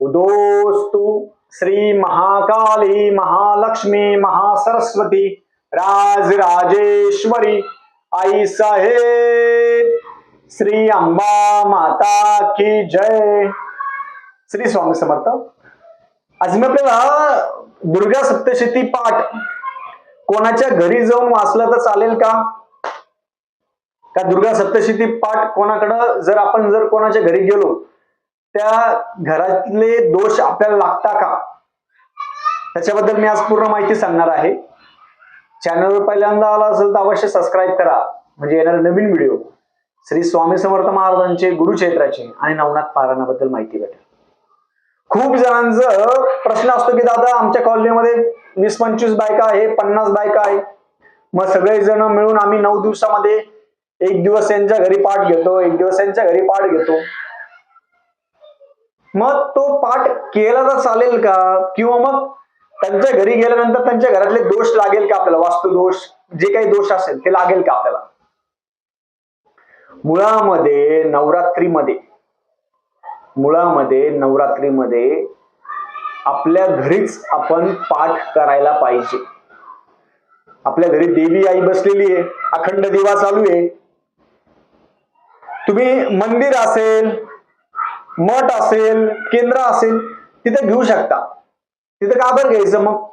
उदोस्तु श्री महाकाली महालक्ष्मी महासरस्वती राजराजेश्वरी आई साहेब श्री अंबा माता की जय। श्री स्वामी समर्थ। आज मी आपल्याला दुर्गा सप्तशती पाठ कोणाच्या घरी जाऊन वाचलं तर चालेल का? का दुर्गा सप्तशती पाठ कोणाकडं? जर आपण जर कोणाच्या घरी गेलो त्या घरातले दोष आपल्याला लागता का? त्याच्याबद्दल मी आज पूर्ण माहिती सांगणार आहे. चॅनलवर पहिल्यांदा आला असेल तर अवश्य सबस्क्राईब करा. म्हणजे येणारे नवीन व्हिडिओ श्री स्वामी समर्थ महाराजांचे गुरुक्षेत्राचे आणि नवनाथ पारायणाबद्दल माहिती भेटेल. खूप जणांचं प्रश्न असतो की दादा आमच्या कॉलनीमध्ये वीस पंचवीस बायका आहे पन्नास बायका आहे. मग सगळेजण मिळून आम्ही नऊ दिवसामध्ये एक दिवस यांच्या घरी पाठ घेतो एक दिवस यांच्या घरी पाठ घेतो. मग तो पाठ केला तर चालेल का? किंवा मग त्यांच्या घरी गेल्यानंतर त्यांच्या घरातले दोष लागेल का आपल्याला? वास्तू दोष जे काही दोष असेल ते लागेल का आपल्याला? मुळामध्ये नवरात्रीमध्ये मुळामध्ये नवरात्रीमध्ये आपल्या घरीच आपण पाठ करायला पाहिजे. आपल्या घरी देवी आई बसलेली आहे अखंड दिवा चालू आहे. तुम्ही मंदिर असेल मठ असेल केंद्र असेल तिथे घेऊ शकता. तिथं का बरं घ्यायचं मग?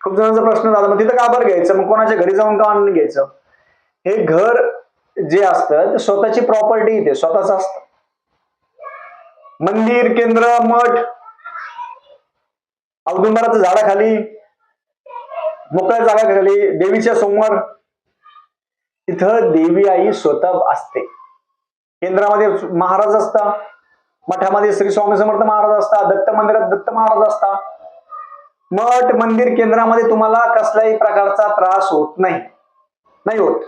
खूप जणांचा प्रश्न झाला मग तिथं का बरं घ्यायचं? मग कोणाच्या घरी जाऊन का आणून घ्यायचं? हे घर जे असतं ते स्वतःची प्रॉपर्टी इथे स्वतःच असतं. मंदिर केंद्र मठ औदुंबराच्या झाडाखाली मोकळ्या जागाखाली देवीच्या समोर तिथं देवी आई स्वतः असते. केंद्रामध्ये महाराज असता मठामध्ये श्री स्वामी समर्थ महाराज असता दत्त मंदिरात दत्त महाराज असता. मठ मंदिर केंद्रामध्ये तुम्हाला कसल्याही प्रकारचा त्रास होत नाही. नाही होत.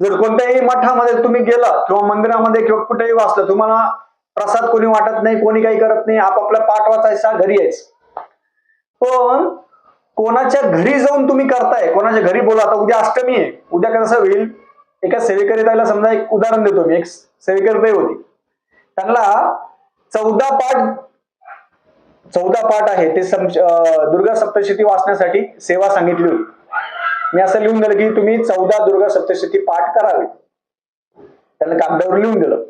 जर कोणत्याही मठामध्ये तुम्ही गेला किंवा मंदिरामध्ये किंवा कुठेही वाचलं तुम्हाला प्रसाद कोणी वाटत नाही कोणी काही करत नाही आपापला पाठ वाचायचा घरी यायच. पण कोणाच्या घरी जाऊन तुम्ही करताय कोणाच्या घरी बोला आता उद्या अष्टमी आहे उद्या कसं होईल? एका सेवेकरिताला समजा एक उदाहरण देतो मी एक सेवेकरिताई होती. त्यांना चौदा पाठ चौदा पाठ आहे ते सम दुर्गा सप्तशती वाचण्यासाठी सेवा सांगितली होती. मी असं लिहून दिलं की तुम्ही चौदा दुर्गा सप्तशती पाठ करावे. त्यांना कागदावर लिहून दिलं.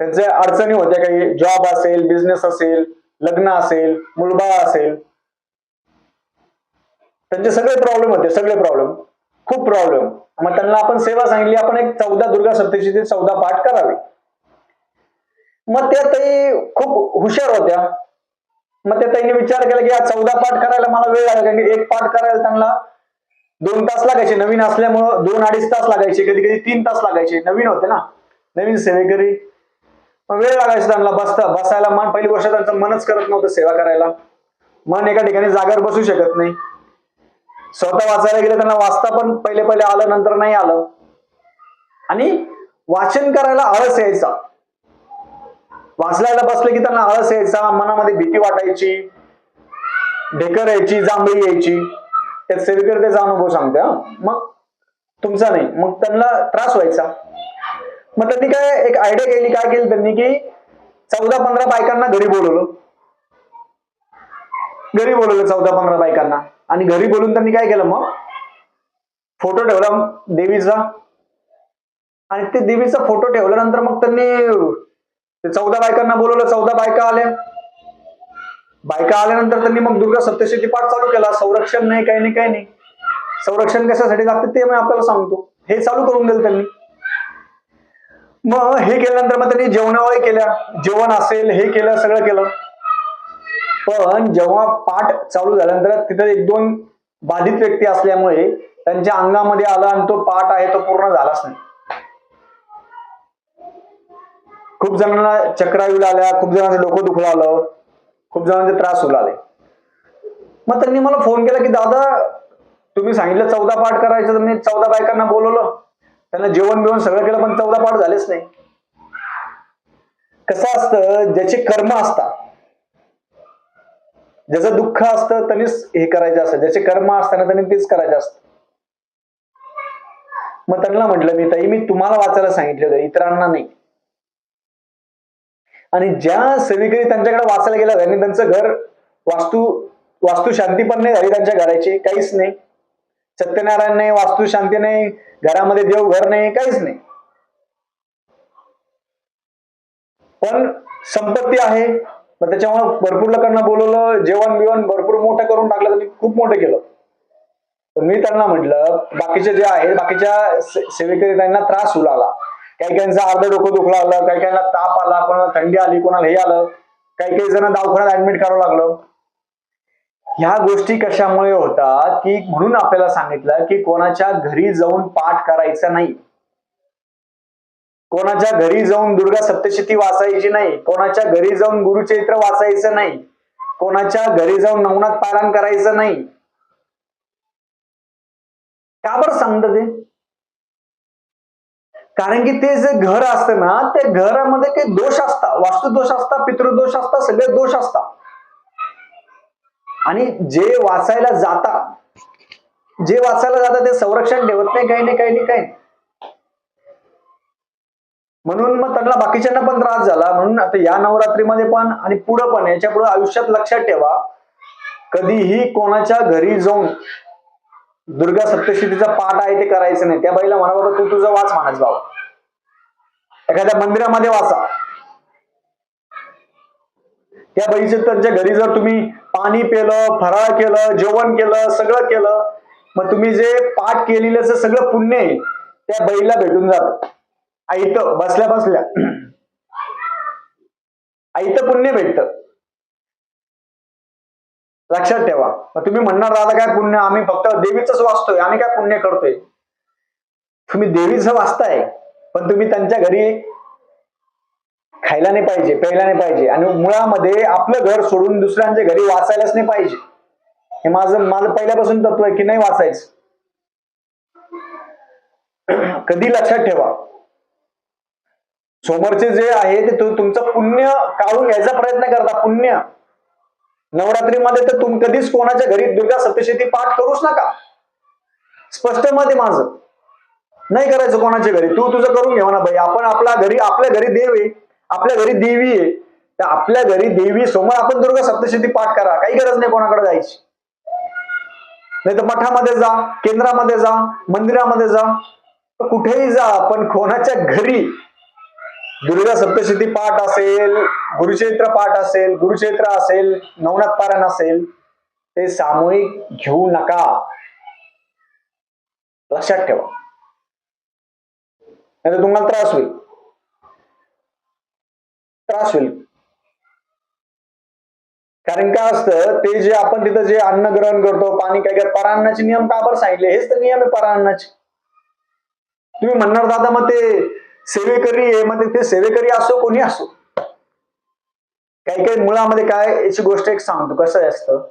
त्यांच्या अडचणी होत्या काही जॉब असेल बिझनेस असेल लग्न असेल मुलबाळ असेल. त्यांचे सगळे प्रॉब्लेम होते सगळे प्रॉब्लेम. खूप प्रॉब्लेम. मग त्यांना आपण सेवा सांगितली आपण एक चौदा दुर्गा सप्तशती चौदा पाठ करावे. मग त्या ताई खूप हुशार होत्या. मग त्या ताईने विचार केला की या चौदा पाठ करायला मला वेळ लागला कारण की एक पाठ करायला त्यांना दोन तास लागायचे. नवीन असल्यामुळं दोन अडीच तास लागायचे कधी कधी तीन तास लागायचे. नवीन होते ना. नवीन सेवेकरी. मग वेळ लागायचा त्यांना बसता बसायला मन पहिली गोष्ट त्यांचं मनच करत नव्हतं सेवा करायला. मन एका ठिकाणी जागेवर बसू शकत नाही. स्वतः वाचायला गेलं त्यांना वाचता पण पहिले पहिले आलं नंतर नाही आलं. आणि वाचन करायला आळस यायचा. वाचलायला बसले की त्यांना आळस यायचा मनामध्ये भीती वाटायची ढेकर यायची जांभळी यायची. त्यात सेवेकर त्याचा अनुभव सांगते हा. मग तुमचा नाही मग त्यांना त्रास व्हायचा. मग त्यांनी काय एक आयडिया केली काय केली त्यांनी की चौदा पंधरा बायकांना घरी बोलवलं. घरी बोलवलं चौदा पंधरा बायकांना. आणि घरी बोलून त्यांनी काय केलं मग? फोटो ठेवला देवीचा. आणि ते देवीचा फोटो ठेवल्यानंतर मग त्यांनी चौदा बायकांना बोलवलं. चौदा बायका आल्या. बायका आल्यानंतर त्यांनी मग दुर्गा सप्तशती पाठ चालू केला. संरक्षण नाही काही नाही काही नाही. संरक्षण कशासाठी लागते ते मी आपल्याला सांगतो. हे चालू करून दिलं त्यांनी. मग हे केल्यानंतर मग त्यांनी जेवणावळी केल्या. जेवण असेल हे केलं सगळं केलं. पण जेव्हा पाठ चालू झाल्यानंतर तिथे एक दोन बाधित व्यक्ती असल्यामुळे त्यांच्या अंगामध्ये आला आणि तो पाठ आहे तो पूर्ण झालाच नाही. खूप जणांना चक्रा येऊ आल्या खूप जणांचं डोकं दुखलं आलं खूप जणांचे त्रास होऊ लागले. मग त्यांनी मला फोन केला की दादा तुम्ही सांगितलं चौदा पाठ करायचं तर मी चौदा बायकांना बोलवलं. त्यांना जेवण बिवण सगळं केलं पण चौदा पाठ झालेच नाही. कसं असतं ज्याचे कर्म असतात ज्याचं दुःख असतं त्यांनीच हे करायचं असतं. ज्याचे कर्म असताना त्यांनी तेच करायचं असतं. मग त्यांना म्हटलं मी ताई मी तुम्हाला वाचायला सांगितलं होतं इतरांना नाही. आणि ज्या सेविकरी त्यांच्याकडे वाचायला गेल्या त्यांनी त्यांचं घर वास्तू वास्तू शांती पण नाही झाली त्यांच्या घराची काहीच नाही. सत्यनारायण नाही वास्तू शांती नाही घरामध्ये देव घर नाही काहीच नाही. पण संपत्ती आहे मग त्याच्यामुळे भरपूर लोकांना बोलवलं जेवण बिवण भरपूर मोठं करून टाकलं मी खूप मोठं केलं. पण मी त्यांना म्हटलं बाकीचे जे आहे बाकीच्या सेवेकरी त्यांना त्रास होऊ लागला. काही काहींचं अर्ध डोकं दुखलं आलं काही काहींना ताप आला कोणाला थंडी आली कोणाला हे आलं काही काही जण दवाखान्यात ऍडमिट करावं लागलं. ह्या गोष्टी कशामुळे होतात की म्हणून आपल्याला सांगितलं की कोणाच्या घरी जाऊन पाठ करायचा नाही. कोणाच्या घरी जाऊन दुर्गा सप्तशती वाचायची नाही कोणाच्या घरी जाऊन गुरुचैत्र वाचायचं नाही कोणाच्या घरी जाऊन नवनाथ पारायण करायचं नाही. का बरं सांगतं ते? कारण की ते जे घर असतं ना त्या घरामध्ये काही दोष असतात वास्तुदोष असतात पितृदोष असतात सगळे दोष असतात. आणि जे वाचायला जाता जे वाचायला जाता ते संरक्षण ठेवत नाही काही नाही काही नाही काही नाही. म्हणून मग त्यांना बाकीच्यांना पण त्रास झाला. म्हणून आता या नवरात्रीमध्ये पण आणि पुढं पण याच्यापुढे आयुष्यात लक्षात ठेवा कधीही कोणाच्या घरी जाऊन दुर्गा सप्तशतीचा पाठ आहे ते करायचं नाही. त्या बाईला म्हणा बाबा तू तुझा वाच म्हणायच बाबा एखाद्या मंदिरामध्ये वाचा. त्या बाईचं त्यांच्या घरी जर तुम्ही पाणी पेलं फराळ केलं जेवण केलं सगळं केलं मग तुम्ही जे पाठ केलेलं सगळं पुण्य आहे त्या बाईला भेटून जातं. आईत बसल्या बसल्या. आईत पुण्य भेटत. लक्षात ठेवा. मग तुम्ही म्हणणार दादा काय पुण्य? आम्ही फक्त देवीच वाचतोय. आम्ही काय पुण्य करतोय? तुम्ही देवीचं वाचताय पण तुम्ही त्यांच्या घरी खायला नाही पाहिजे प्यायला नाही पाहिजे. आणि मुळामध्ये आपलं घर सोडून दुसऱ्यांच्या घरी वाचायलाच नाही पाहिजे. हे माझं माझं पहिल्यापासून तत्व आहे की नाही वाचायचं? कधी लक्षात ठेवा. समोरचे जे आहे ते तुमचं पुण्य काढून घ्यायचा प्रयत्न करता पुण्य. नवरात्रीमध्ये तर तुम्ही कधीच कोणाच्या घरी दुर्गा सप्तशती पाठ करूच नका. स्पष्ट मत आहे माझं. नाही करायचं कोणाच्या घरी. तू तुझं करून घेऊ ना भाई. आपण आपल्या घरी आपल्या घरी देव आहे. आपल्या घरी देवी आहे. तर आपल्या घरी देवी समोर आपण दुर्गा सप्तशती पाठ करा. काही गरज नाही कोणाकडे जायची. नाही तर मठामध्ये जा केंद्रामध्ये जा मंदिरामध्ये जा. कुठेही जा पण कोणाच्या घरी दुर्गा सप्तशती पाठ असेल गुरुचैत्र पाठ असेल गुरुचैत्र असेल नवनाथ पारायण असेल ते सामूहिक घेऊ नका. लक्षात ठेवा. नाही तुम्हाला त्रास होईल. त्रास होईल. कारण काय असतं ते जे आपण तिथं जे अन्न ग्रहण करतो पाणी काय काय परान्नाचे नियम का बरं सांगितले? हेच तर नियम आहे परान्नाचे तुम्ही म्हणणार दादा मग ते सेवेकरी हे म्हणजे ते- सेवेकरी असो कोणी असो. काही काही मुळामध्ये काय याची गोष्ट एक सांगतो कसं असतं?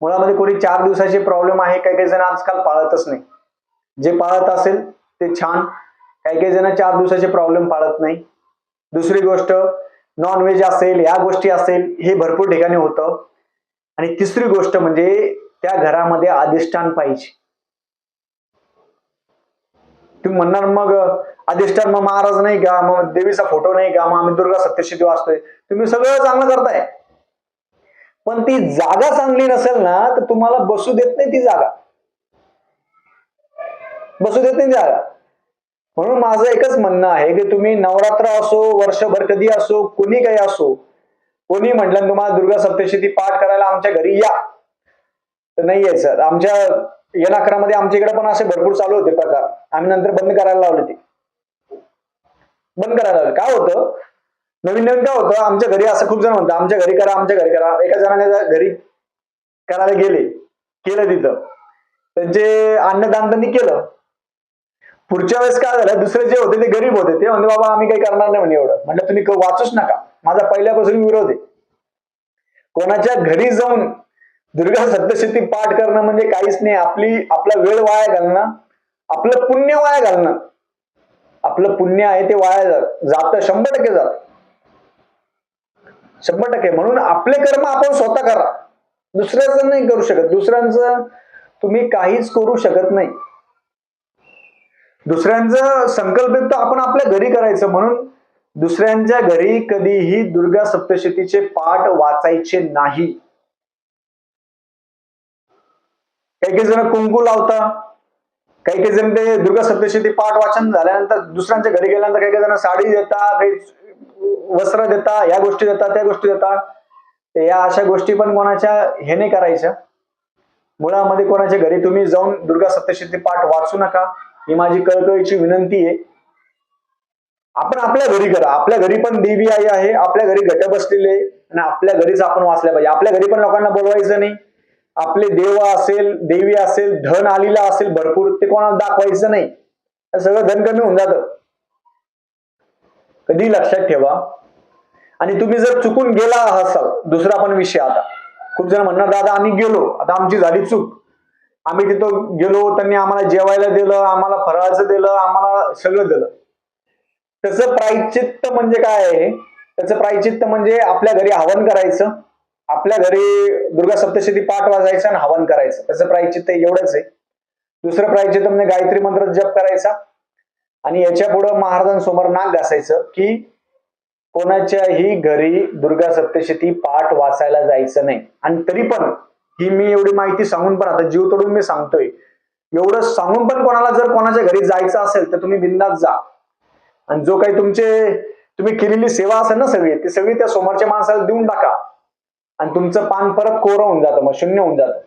मुळामध्ये कोणी चार दिवसाचे प्रॉब्लेम आहे काही काही जण आजकाल पाळतच नाही. जे पाळत असेल ते छान. काही काही जण चार दिवसाचे प्रॉब्लेम पाळत नाही. दुसरी गोष्ट नॉनव्हेज असेल या गोष्टी असेल हे भरपूर ठिकाणी होतं. आणि तिसरी गोष्ट म्हणजे त्या घरामध्ये अधिष्ठान पाहिजे. तुम्ही म्हणणार मग अधिष्ठान मग महाराज नाही का? मग देवीचा फोटो नाही का? मग आम्ही दुर्गा सत्यशती वाचतोय. तुम्ही सगळं चांगलं करताय. पण ती जागा चांगली नसेल ना तर तुम्हाला बसू देत नाही ती जागा. बसू देत नाही ती जागा. म्हणून माझं एकच म्हणणं आहे की तुम्ही नवरात्र असो वर्षभर कधी असो कोणी काही असो कोणी म्हटलं तुम्हाला दुर्गा सप्तशती पाठ करायला आमच्या घरी या. तर नाही यायचं आमच्या येणाकरामध्ये आमच्या इकडे पण असे भरपूर चालू होते प्रकार. आम्ही नंतर बंद करायला लावले ते. बंद करायला लावले. काय होतं? नवीन नवीन काय होतं? आमच्या घरी असं खूप जण म्हणतात आमच्या घरी करा आमच्या घरी करा. एका जणाने घरी करायला गेले. केलं तिथं. त्यांचे अन्नदान त्यांनी केलं. पुढच्या वेळेस काय झालं? दुसरे जे होते ते गरीब होते. ते म्हणते बाबा आम्ही काही करणार नाही म्हणे एवढं. म्हटलं तुम्ही वाचूच नका. माझा पहिल्यापासून विरोध आहे. कोणाच्या घरी जाऊन दुर्गा सप्तशती पाठ करणं म्हणजे काहीच नाही. आपली आपला वेळ वाया घालणं आपलं पुण्य वाया घालणं. आपलं पुण्य आहे ते वाया जात शंभर टक्के जात. शंभर टक्के. म्हणून आपले कर्म आपण स्वतः करा. दुसऱ्याचं नाही करू शकत. दुसऱ्यांचं तुम्ही काहीच करू शकत नाही. दुसऱ्यांचं संकल्पित तर आपण आपल्या घरी करायचं. म्हणून दुसऱ्यांच्या घरी कधीही दुर्गा सप्तशतीचे पाठ वाचायचे नाही. काही काही जण कुंकू लावता काही काही जण ते दुर्गा सप्तशती पाठ वाचन झाल्यानंतर दुसऱ्यांच्या घरी गेल्यानंतर काही काही जण साडी देता काही वस्त्र देता या गोष्टी देतात त्या गोष्टी देतात या अशा गोष्टी पण कोणाच्या हे नाही करायच्या. मुळामध्ये कोणाच्या घरी तुम्ही जाऊन दुर्गा सप्तशती पाठ वाचू नका. ही माझी कळकळीची विनंती आहे. आपण आपल्या घरी करा. आपल्या घरी पण देवी आई आहे. आपल्या घरी घट बसलेले आहे. आणि आपल्या घरीच आपण वाचल्या पाहिजे. आपल्या घरी पण लोकांना बोलवायचं नाही. आपले देव असेल देवी असेल धन आलेलं असेल भरपूर ते कोणाला दाखवायचं नाही. सगळं धन कमी होऊन जातं. कधी लक्षात ठेवा. आणि तुम्ही जर चुकून गेला असाल दुसरा पण विषय आता. खूप जण म्हणणार दादा आम्ही गेलो. आता आमची झाली चूक. आम्ही तिथं गेलो त्यांनी आम्हाला जेवायला दिलं आम्हाला फराळाचं दिलं आम्हाला सगळं दिलं. त्याचं प्रायचित्त म्हणजे काय आहे? त्याचं प्रायचित्त म्हणजे आपल्या घरी हवन करायचं. आपल्या घरी दुर्गा सप्तशती पाठ वाजायचा आणि हवन करायचं. त्याचं प्रायचित्त एवढंच आहे. दुसरं प्रायचित्त म्हणजे गायत्री मंत्र जप करायचा. आणि याच्या पुढं महाराजांसमोर नाक घासायचं की कोणाच्याही घरी दुर्गा सप्तशती पाठ वाचायला जायचं नाही. आणि तरी पण ही मी एवढी माहिती सांगून पण आता जीव तोडून मी सांगतोय. एवढं सांगून पण कोणाला जर कोणाच्या घरी जायचं असेल तर तुम्ही बिंदात जा. आणि जो काही तुमचे तुम्ही केलेली सेवा असेल ना सगळी ती सगळी त्या समोरच्या माणसाला देऊन टाका. आणि तुमचं पान परत कोरं होऊन जातं मग शून्य होऊन जातं.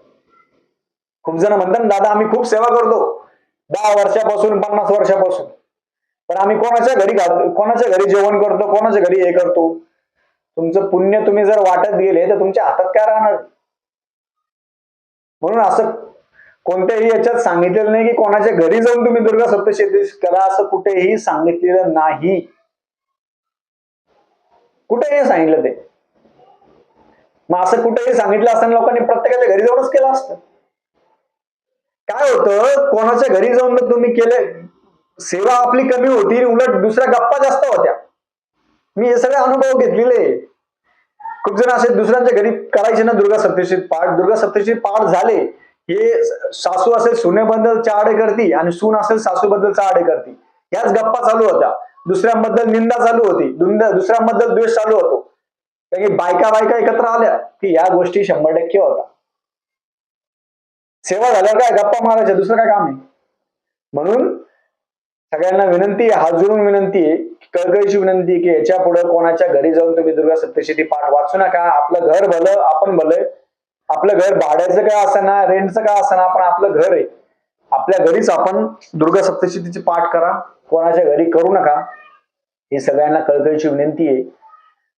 खूप जण म्हणतात ना, दादा आम्ही खूप सेवा करतो. दहा वर्षापासून पन्नास वर्षापासून. पण आम्ही कोणाच्या घरी घालतो कोणाच्या घरी जेवण करतो कोणाच्या घरी हे करतो? तुमचं पुण्य तुम्ही जर वाटत गेले तर तुमच्या हातात काय राहणार? म्हणून असं कोणत्याही याच्यात सांगितलेलं नाही की कोणाच्या घरी जाऊन तुम्ही दुर्गा सप्तशती करा असं कुठेही सांगितलेलं नाही. कुठेही सांगितलं ते. मग असं कुठेही सांगितलं असताना लोकांनी प्रत्येकाच्या घरी जाऊनच केलं असतं. काय होतं? कोणाच्या घरी जाऊन तुम्ही केले सेवा आपली कमी होती आणि उलट दुसऱ्या गप्पा जास्त होत्या. मी हे सगळे अनुभव घेतलेले खूप जण असे दुसऱ्यांच्या घरी करायचे ना दुर्गा सप्तशी पाठ दुर्गा सप्तशी पाठ झाले. हे सासू असेल सुनेबद्दल चाडे करती आणि सून असेल सासूबद्दल चाडे करती. याच गप्पा चालू होत्या. दुसऱ्यांबद्दल निंदा चालू होती. दुसऱ्यांबद्दल द्वेष चालू होतो. की बायका बायका एकत्र आल्या की या गोष्टी शंभर टक्के होता. सेवा झाल्यावर काय गप्पा मारायच्या दुसरं काय काम आहे? म्हणून सगळ्यांना विनंती आहे हात जोडून विनंती आहे कळकळीची विनंती आहे की याच्यापुढे कोणाच्या घरी जाऊन तुम्ही दुर्गा सप्तशती पाठ वाचू नका. आपलं घर भलं आपण भलं आपलं घर भाड्याचं काय असणार रेंटचं काय असणार पण आपलं घर आहे. आपल्या घरीच आपण दुर्गा सप्तशतीची पाठ करा. कोणाच्या घरी करू नका. ही सगळ्यांना कळकळीची विनंती आहे.